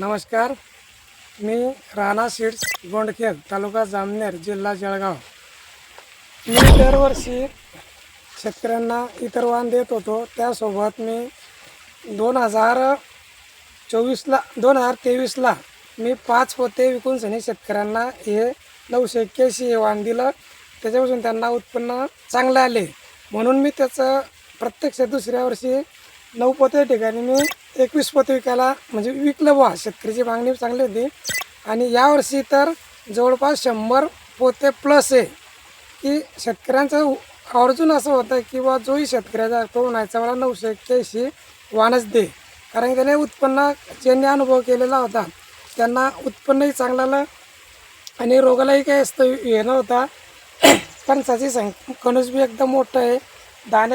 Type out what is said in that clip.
नमस्कार. मी राणा सीड्स गोंडखेड तालुका जामनेर जिल्हा जळगाव. मी दरवर्षी शेतकऱ्यांना इतर वाण देत होतो. त्यासोबत मी दोन हजार चोवीसला दोन हजार तेवीसला मी पाच पोते विकून सनी शेतकऱ्यांना हे नऊशे एक्क्याऐंशी हे वाण दिलं. त्याच्यापासून त्यांना उत्पन्न चांगले आले. म्हणून मी त्याचं प्रत्यक्ष दुसऱ्या वर्षी नऊ पोते ठिकाणी मी एकवीस पोते विकायला म्हणजे विकलं बा शेतकऱ्याची मागणी चांगली होती. आणि यावर्षी तर जवळपास शंभर पोते प्लस आहे. की शेतकऱ्यांचं आवर्जून असं होतं की बा जोही शेतकऱ्याचा तो नाहीचा मला नऊशे एक्क्याऐंशी वाणच दे. कारण की त्याने उत्पन्न ज्यांनी अनुभव केलेला होता त्यांना उत्पन्नही चांगलं आलं आणि रोगालाही काही असतं हे नव्हता कणसाची संख्या कणूस बी एकदम मोठं आहे. दाणे